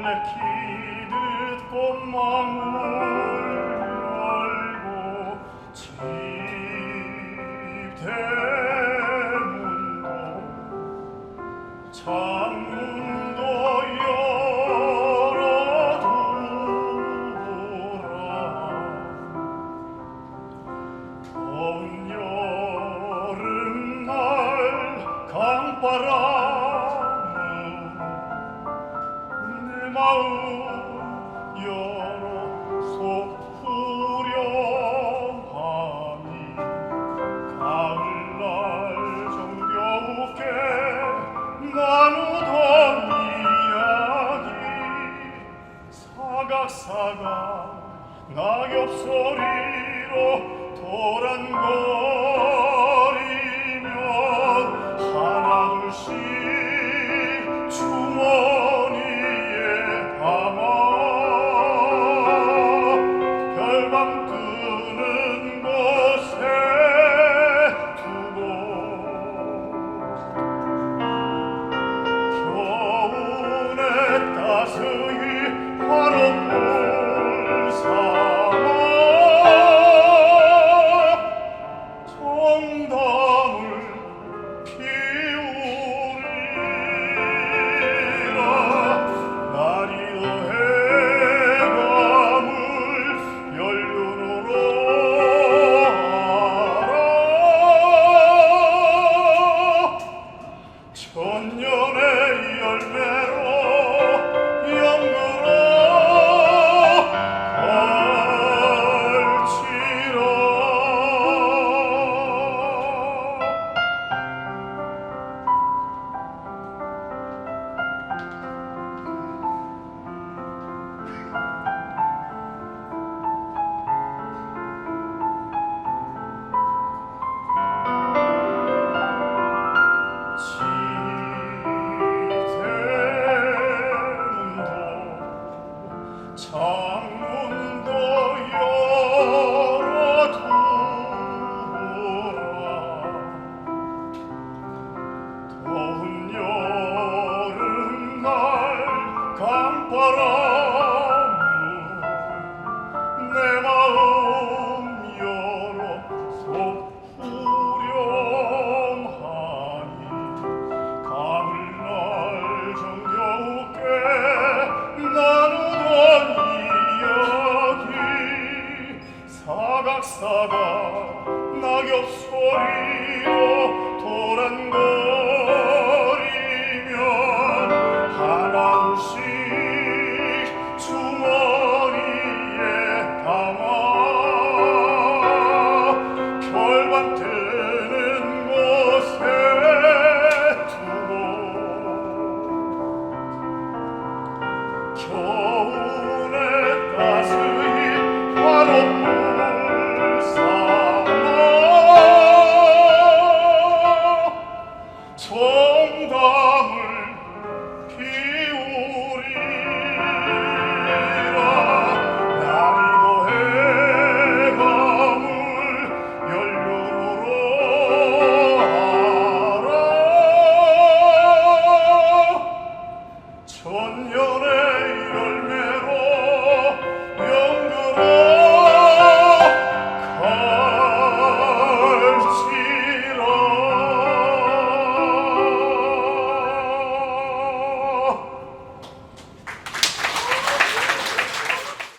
울래키듯 꽃망울 열고 집 대문도 창문도 열어두라. 역사가 낙엽 소리로 도란거리면 하나둘씩 주머니에 담아 별밤 뜨는 곳에 두고 겨우내 따스히 걸어 천년의 낙엽 소리로 도란 곳